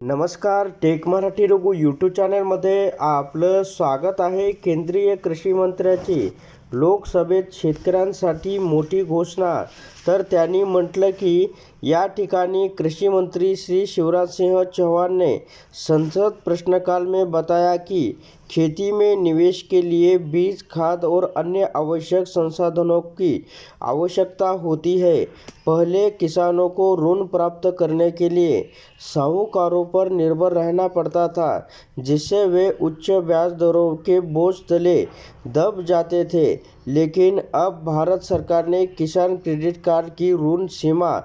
नमस्कार take Marathi Raghu YouTube चॅनलमध्ये आपलं स्वागत आहे केंद्रीय कृषी मंत्र्याची. लोकसभेत शेतकऱ्यांसाठी मोठी घोषणा. तर त्यांनी म्हटलं की, या ठिकाणी कृषि मंत्री श्री शिवराज सिंह चौहान ने संसद प्रश्नकाल में बताया कि, खेती में निवेश के लिए बीज, खाद और अन्य आवश्यक संसाधनों की आवश्यकता होती है। पहले किसानों को ऋण प्राप्त करने के लिए साहूकारों पर निर्भर रहना पड़ता था, जिससे वे उच्च ब्याज दरों के बोझ तले दब जाते थे। लेकिन अब भारत सरकार ने किसान क्रेडिट कार्ड की ऋण सीमा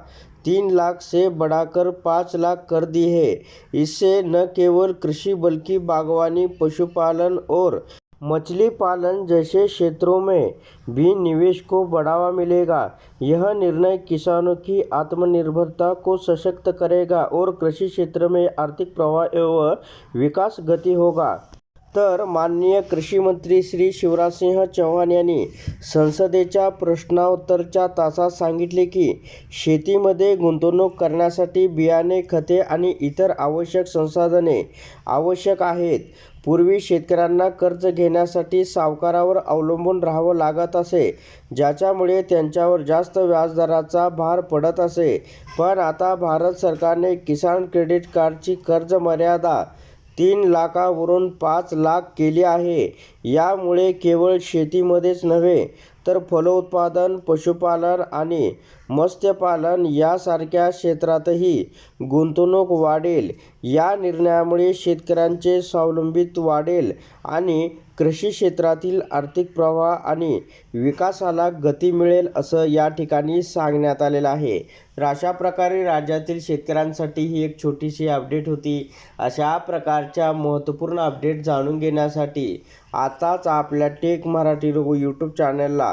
तीन लाख से बढ़ाकर पाँच लाख कर दी है। इससे न केवल कृषि, बल्कि बागवानी, पशुपालन और मछली पालन जैसे क्षेत्रों में भी निवेश को बढ़ावा मिलेगा। यह निर्णय किसानों की आत्मनिर्भरता को सशक्त करेगा और कृषि क्षेत्र में आर्थिक प्रवाह एवं विकास गति होगा। तर माननीय कृषीमंत्री श्री शिवराजसिंह चौहान यांनी संसदेच्या प्रश्नोत्तरच्या तासात सांगितले की शेतीमध्ये गुंतवणूक करण्यासाठी बियाणे खते आणि इतर आवश्यक संसाधने आवश्यक आहेत. पूर्वी शेतकऱ्यांना कर्ज घेण्यासाठी सावकारावर अवलंबून राहावं लागत असे ज्याच्यामुळे त्यांच्यावर जास्त व्याजदराचा भार पडत असे. पण आता भारत सरकारने किसान क्रेडिट कार्डची कर्ज मर्यादा तीन लाखावरून पाच लाख केली आहे. यामुळे केवळ शेतीमध्येच नव्हे तर फलोत्पादन पशुपालन आणि मत्स्यपालन यासारख्या क्षेत्रातही गुंतवणूक वाढेल. या निर्णयामुळे शेतकऱ्यांचे स्वावलंबित्व वाढेल आणि कृषी क्षेत्रातील आर्थिक प्रवाह आणि विकासाला गती मिळेल असं या ठिकाणी सांगण्यात आलेलं आहे. तर अशा प्रकारे राज्यातील शेतकऱ्यांसाठी ही एक छोटीशी अपडेट होती. अशा प्रकारच्या महत्त्वपूर्ण अपडेट जाणून घेण्यासाठी आताच आपल्या टेक मराठी लोगो यूट्यूब चॅनलला